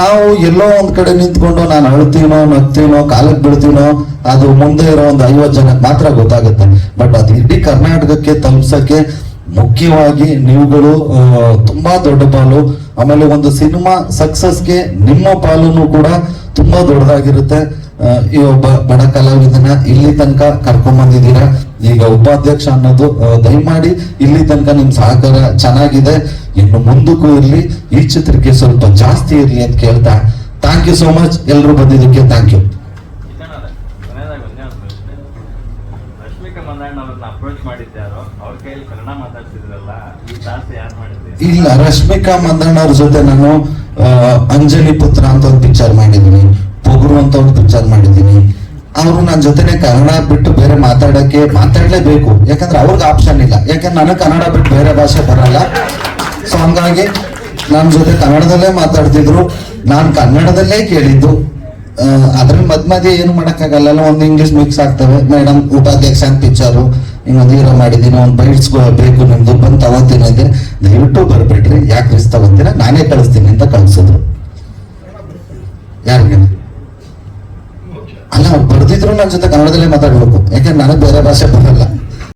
ನಾವು ಎಲ್ಲೋ ಒಂದ್ ಕಡೆ ನಿಂತ್ಕೊಂಡು ನಾನು ಅಳ್ತೀನೋ ನಗ್ತೀನೋ ಕಾಲಕ್ಕೆ ಬೀಳ್ತೀನೋ, ಅದು ಮುಂದೆ ಇರೋ ಒಂದು ಐವತ್ತು ಜನಕ್ಕೆ ಮಾತ್ರ ಗೊತ್ತಾಗುತ್ತೆ. ಬಟ್ ಅದು ಇಡೀ ಕರ್ನಾಟಕಕ್ಕೆ ತಲುಪ್ಸಕ್ಕೆ ಮುಖ್ಯವಾಗಿ ನೀವುಗಳು ತುಂಬಾ ದೊಡ್ಡ ಪಾಲು. ಆಮೇಲೆ ಒಂದು ಸಿನಿಮಾ ಸಕ್ಸಸ್ಗೆ ನಿಮ್ಮ ಪಾಲುನು ಕೂಡ ತುಂಬಾ ದೊಡ್ಡದಾಗಿರುತ್ತೆ. ಈ ಒಬ್ಬ ಬಡ ಕಲಾವಿದನ ಇಲ್ಲಿ ತನಕ ಕರ್ಕೊಂಡ್ ಬಂದಿದ್ದೀರಾ? ಈಗ ಉಪಾಧ್ಯಕ್ಷ ಅನ್ನೋದು ದಯಮಾಡಿ ಇಲ್ಲಿ ತನಕ ನಿಮ್ ಸಹಕಾರ ಚೆನ್ನಾಗಿದೆ. ಇನ್ನು ಮುಂದಕ್ಕೂ ಇರಲಿ, ಈ ಚಿತ್ರಕ್ಕೆ ಸ್ವಲ್ಪ ಜಾಸ್ತಿ ಇರಲಿ ಅಂತ ಕೇಳ್ತಾ ಥ್ಯಾಂಕ್ ಯು ಸೋ ಮಚ್ ಎಲ್ಲರೂ ಬಂದಿದ್ದಕ್ಕೆ ಥ್ಯಾಂಕ್ ಯು ಇಲ್ಲ, ರಶ್ಮಿಕಾ ಮಂದಣ್ಣ ಅವ್ರ ಜೊತೆ ನಾನು ಅಂಜಲಿ ಪುತ್ರ ಅಂತ ಒಂದು ಪಿಕ್ಚರ್ ಮಾಡಿದ್ದೀನಿ, ಪೊಗರು ಅಂತ ಒಂದು ಪಿಕ್ಚರ್ ಮಾಡಿದ್ದೀನಿ. ಅವರು ನನ್ನ ಜೊತೆನೆ ಕನ್ನಡ ಬಿಟ್ಟು ಬೇರೆ ಮಾತಾಡಕ್ಕೆ ಮಾತಾಡ್ಲೇಬೇಕು. ಯಾಕಂದ್ರೆ ಅವ್ರಿಗೆ ಆಪ್ಷನ್ ಇಲ್ಲ. ಯಾಕಂದ್ರೆ ನನಗೆ ಕನ್ನಡ ಬಿಟ್ಟು ಬೇರೆ ಭಾಷೆ ಬರಲ್ಲ. ಸೊ ಹಂಗಾಗಿ ನನ್ನ ಜೊತೆ ಕನ್ನಡದಲ್ಲೇ ಮಾತಾಡ್ತಿದ್ರು. ನಾನು ಕನ್ನಡದಲ್ಲೇ ಕೇಳಿದ್ದು. ಅದ್ರ ಮಧ್ಯ ಮಧ್ಯೆ ಏನು ಮಾಡಕ್ಕಾಗಲ್ಲ ಒಂದು ಇಂಗ್ಲಿಷ್ ಮಿಕ್ಸ್ ಆಗ್ತವೆ. ಮೇಡಮ್ ಉಪಾಧ್ಯಕ್ಷ ಅಂತ ಪಿಕ್ಚರು ಹಿಂಗೊಂದು ಹೀರೋ ಮಾಡಿದ್ದೀನಿ, ಒಂದು ಬೈಟ್ಸ್ ಬೇಕು, ನಿಮ್ದು ಬಂದು ತಗೋತೀನಿ ಅಂದರೆ ದಯವಿಟ್ಟು ಬರ್ಬೇಡ್ರಿ. ಯಾಕೆ ರಿಸ್ ತಗೋತೀರ? ನಾನೇ ಕಳಿಸ್ತೀನಿ ಅಂತ ಕಳಿಸಿದ್ರು. ಯಾರಿಗೆ ಅಲ್ಲ ಬರ್ದಿದ್ರು ನನ್ನ ಜೊತೆ ಕನ್ನಡದಲ್ಲೇ ಮಾತಾಡ್ಬೇಕು. ಯಾಕಂದ್ರೆ ನನಗೆ ಬೇರೆ ಭಾಷೆ ಬರಲ್ಲ.